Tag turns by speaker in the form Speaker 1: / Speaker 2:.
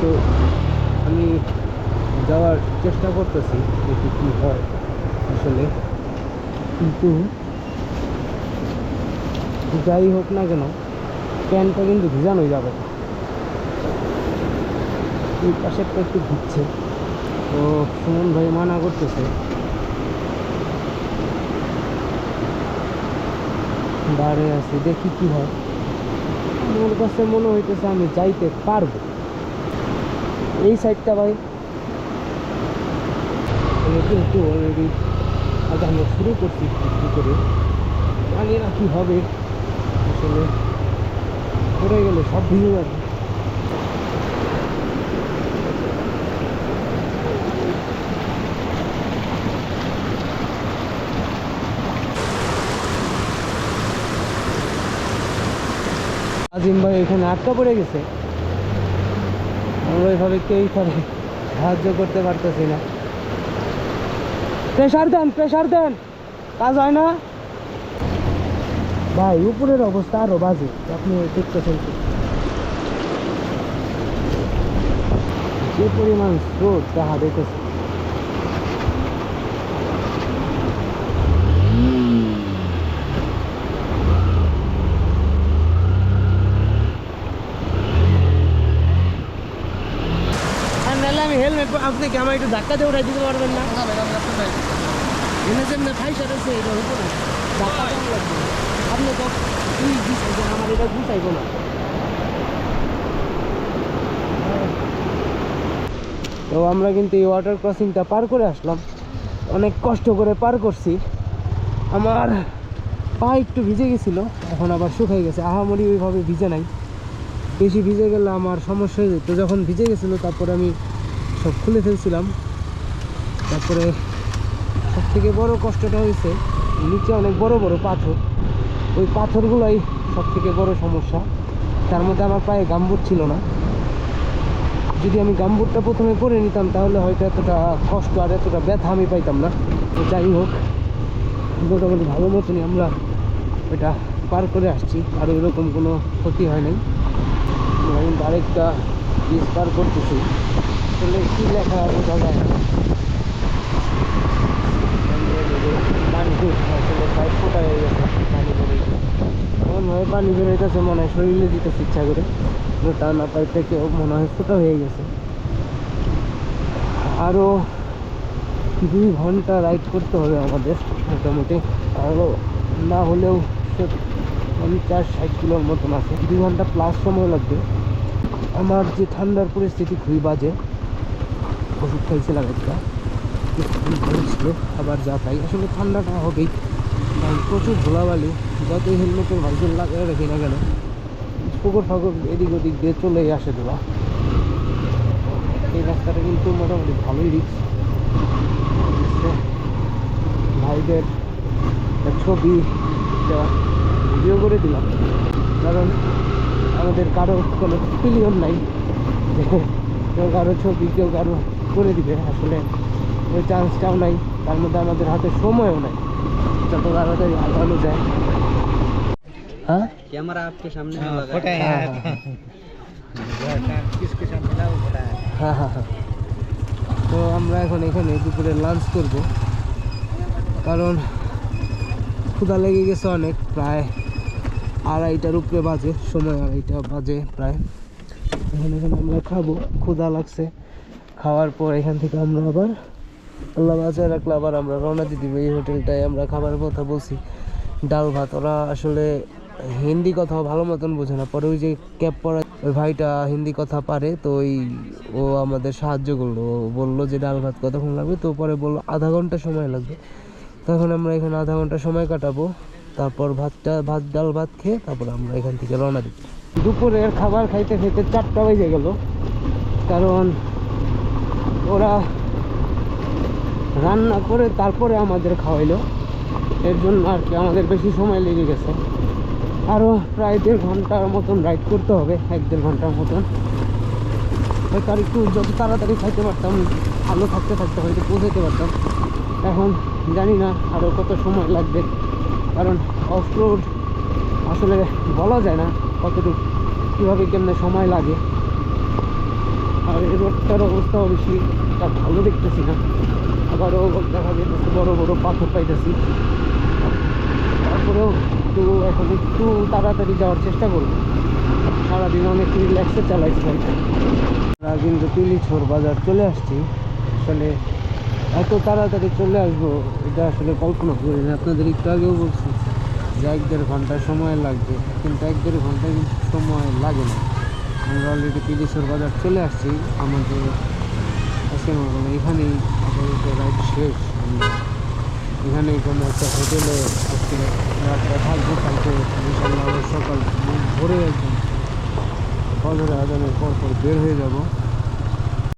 Speaker 1: তো আমি যাওয়ার চেষ্টা করতেছি, দেখি কী হয় আসলে। কিন্তু যাই হোক না কেন, প্যান্টটা কিন্তু ভিজানোই যাবে এই পাশেরটা একটু ভিজছে। তো সুমন ভাই মানা করতেছে। দাঁড়িয়ে আছি, দেখি কি হয়। আমার কাছে মনে হইতেছে আমি যাইতে পারব। এই সাইডটা ভাই। কিন্তু অলরেডি আগানো শুরু করছি একটু একটু করে। জানি না কি হবে। আসলে পড়ে গেলে সব ভিজে যাবে। আজিম ভাই, এখানে আটকা পড়ে গেছে। আমরা ওইভাবে কেউই করে সাহায্য করতে পারতেছি না। প্রেশার দেন প্রেশার দেন। কাজ হয় না। ভাই, উপরের অবস্থা আরও বাজে। আপনি দেখতেছেন? যে পরিমাণ স্রোত তাহা দেখেছে আর আপনি কি আমার একটু ধাক্কা দিয়ে উঠাই দিতে পারবেন না? এনে যেমনি ফাইসার আছে এটা হইতো না ধাক্কা লাগবে। আপনি তো তুই গুছাইবেন আমার এটা গুছাইব না। তো আমরা কিন্তু এই ওয়াটার ক্রসিংটা পার করে আসলাম। অনেক কষ্ট করে পার করছি। আমার পা একটু ভিজে গেছিল এখন আবার শুকাই গেছে। আহামরি ওইভাবে ভিজে নাই। বেশি ভিজে গেলে আমার সমস্যা হয়ে যেত। যখন ভিজে গেছিল তারপরে আমি সব খুলে ফেলছিলাম। তারপরে সব থেকে বড় কষ্টটা হয়েছে, নিচে অনেক বড় বড় পাথর। ওই পাথরগুলোই সব থেকে বড় সমস্যা। তার মধ্যে আমার পায়ে গাম্বুট ছিল না। যদি আমি গাম্বুটটা প্রথমে পরে নিতাম, তাহলে হয়তো এতটা কষ্ট আর এতটা ব্যথা আমি পাইতাম না। তো যাই হোক, মোটামুটি ভালো মতনই আমরা এটা পার করে আসছি। আর এরকম কোনো ক্ষতি হয় নাই। আমরা কিন্তু আরেকটা ব্রিজ পার করতেছি। বোঝা যায় না পানি পাইপ ফোটা হয়ে গেছে পানি পানি বেরোইতেছে মনে হয় শরীরে দিতেছে ইচ্ছা করে তা না পাইপটা কেউ মনে হয় ফোটা হয়ে গেছে আরও দুই ঘণ্টা রাইড করতে হবে আমাদের মোটামুটি। আরও না হলেও পঞ্চাশ, ষাট কিলোর মতন আছে। দুই ঘণ্টা প্লাস সময় লাগবে। আমার যে ঠান্ডার পরিস্থিতি খুবই বাজে। ওষুধ খাইছিলাম একটা। ভালো ছিল আবার যা খাই। আসলে ঠান্ডাটা হবেই। কারণ প্রচুর ধুলাবালি যতই হেলমেটের ভাইজের লাগিয়ে রাখি না কেন। পুকুর ফাকুর এদিক ওদিক দিয়ে চলেই আসে ধোলা এই রাস্তাটা কিন্তু মোটামুটি ভালোই রিক্স ভাইদের ছবি ভিডিও করে দিলাম। কারণ আমাদের কারও কোনো পিলিয়ন নাই। কেউ কারও ছবি, কেউ কারও করে দিবে আসলে ওই চান্সটাও নাই তার মধ্যে আমাদের হাতে সময়ও নাই। যত তাড়াতাড়ি আগানো যায়। হ্যাঁ?
Speaker 2: ক্যামেরা
Speaker 1: হ্যাঁ, হ্যাঁ, হ্যাঁ, তো আমরা এখন এখানে দুপুরে লাঞ্চ করব। কারণ ক্ষুদা লেগে গেছে অনেক প্রায় আড়াইটার উপরে বাজে সময় আড়াইটা বাজে প্রায়। এখন এখানে আমরা খাব ক্ষুদা লাগছে। খাওয়ার পর এখান থেকে আমরা আবার আল্লাহ বাজায় রাখলে আবার আমরা রওনা দিয়ে দিব। এই হোটেলটায় আমরা খাবারের কথা বলছি। ডাল ভাত, ওরা আসলে হিন্দি কথা ভালো মতন বোঝে না। পরে ওই যে ক্যাব পরা ওই ভাইটা হিন্দি কথা পারে, তো ওই, ও আমাদের সাহায্য করল। বলল যে ডাল ভাত কতক্ষণ লাগবে? তো পরে বলল আধা ঘণ্টা সময় লাগবে। তখন আমরা এখানে আধা ঘণ্টা সময় কাটাবো। তারপর ভাতটা, ভাত, ডাল ভাত খেয়ে তারপর আমরা এখান থেকে রওনা দিই দুপুরের খাবার খাইতে খাইতে চারটা বেজে গেল। কারণ ওরা রান্না করে তারপরে আমাদের খাওয়াইলো। এর জন্য আর কি আমাদের বেশি সময় লেগে গেছে। আরও প্রায় দেড় ঘণ্টার মতন রাইড করতে হবে, এক দেড় ঘণ্টার মতন। আর একটু যত তাড়াতাড়ি খাইতে পারতাম, ভালো থাকতে থাকতে হয়তো পৌঁছাতে পারতাম। এখন জানি না আরও কত সময় লাগবে, কারণ অফ রোড আসলে বলা যায় না কতটুকু, কীভাবে কেমনে সময় লাগে। আর এই রোডটার অবস্থাও বেশি একটা ভালো দেখতেছি না। আবারও দেখা যেতেছে বড় বড় পাথর পাইতেছি। তারপরেও একটু এখন একটু তাড়াতাড়ি যাওয়ার চেষ্টা করব। সারাদিন অনেক রিল্যাক্সে চালাইছিলাম আমরা কিন্তু পিলিছড় বাজার চলে আসছি। আসলে এত তাড়াতাড়ি চলে আসব, এটা আসলে কল্পনা করি না। আপনাদের একটু আগেও বলছি যে এক দেড় ঘণ্টা সময় লাগবে, কিন্তু এক দেড় ঘণ্টা কিন্তু সময় লাগে না। আমরা অলরেডি পিলিছড় বাজার চলে আসছি। আমাদের আজকে এখানেই আপাতত রাইড শেষ। আমরা এখানেই কোনো একটা হোটেলে আজকে থাকব কালকে সকাল ভোরে একদম ফজরে আজানের পর পর বের হয়ে যাব।